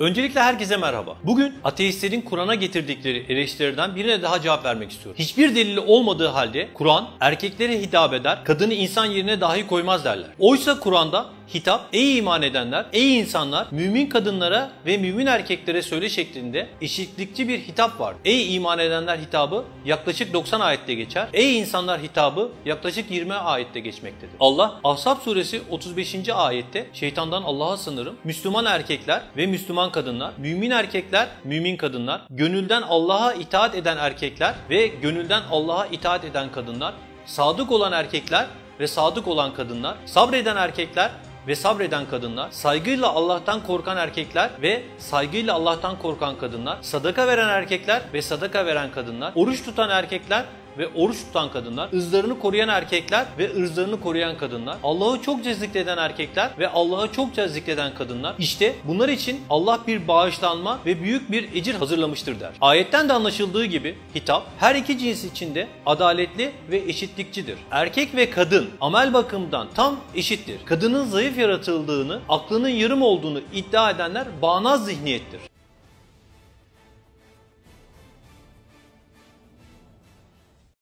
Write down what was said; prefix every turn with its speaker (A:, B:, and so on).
A: Öncelikle herkese merhaba. Bugün ateistlerin Kur'an'a getirdikleri eleştirilerden birine daha cevap vermek istiyorum. Hiçbir delili olmadığı halde Kur'an erkeklere hitap eder, kadını insan yerine dahi koymaz derler. Oysa Kur'an'da hitap ey iman edenler, ey insanlar mümin kadınlara ve mümin erkeklere söyle şeklinde eşitlikçi bir hitap var. Ey iman edenler hitabı yaklaşık 90 ayette geçer. Ey insanlar hitabı yaklaşık 20 ayette geçmektedir. Allah Ahzab suresi 35. ayette şeytandan Allah'a sınırım. Müslüman erkekler ve Müslüman kadınlar, mümin erkekler, mümin kadınlar, gönülden Allah'a itaat eden erkekler ve gönülden Allah'a itaat eden kadınlar, sadık olan erkekler ve sadık olan kadınlar, sabreden erkekler ve sabreden kadınlar, saygıyla Allah'tan korkan erkekler ve saygıyla Allah'tan korkan kadınlar, sadaka veren erkekler ve sadaka veren kadınlar, oruç tutan erkekler ve oruç tutan kadınlar, ızlarını koruyan erkekler ve ırzlarını koruyan kadınlar, Allah'ı çok zikreden erkekler ve Allah'ı çok zikreden kadınlar. İşte bunlar için Allah bir bağışlanma ve büyük bir ecir hazırlamıştır der. Ayetten de anlaşıldığı gibi hitap her iki cins içinde adaletli ve eşitlikçidir. Erkek ve kadın amel bakımından tam eşittir. Kadının zayıf yaratıldığını, aklının yarım olduğunu iddia edenler bağnaz zihniyettir.